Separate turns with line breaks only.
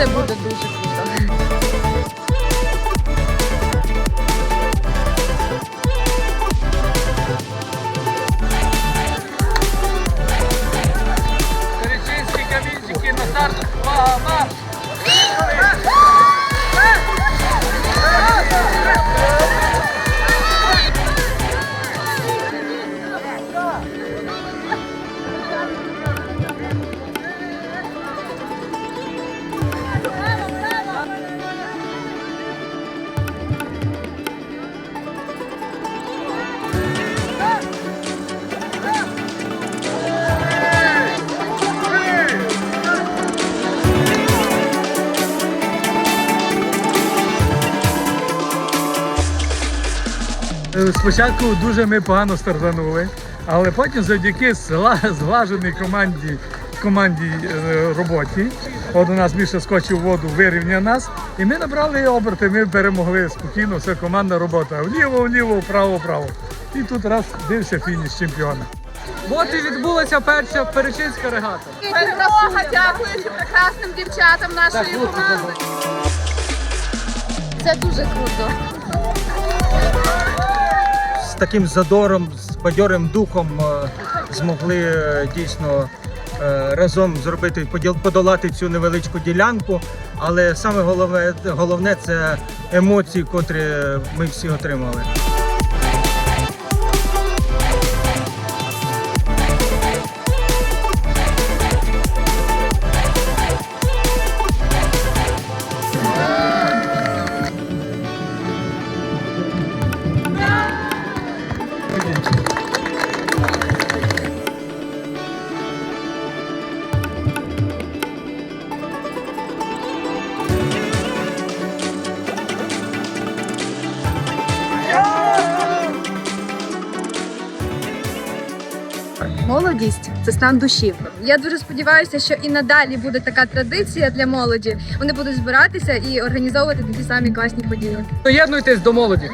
це буде дуже круто. Е, Спочатку дуже ми погано стартанули, але потім завдяки зглаженій команді, команді е, роботі, от у нас більше скочив в воду, вирівняв нас, і ми набрали оберти, ми перемогли спокійно, все командна робота. Вліво, вліво, вправо, вправо. І тут раз дився фініш чемпіона.
От і відбулася перша перечинська регата.
Перемога, дякуючи прекрасним дівчатам нашої команди. Це дуже круто.
Таким задором, з бадьорим духом е, змогли е, дійсно е, разом зробити подолати цю невеличку ділянку. Але саме головне, головне це емоції, котрі ми всі отримали.
Молодість це стан душі. Я дуже сподіваюся, що і надалі буде така традиція для молоді. Вони будуть збиратися і організовувати такі самі класні події.
Доєднуйтесь до молоді.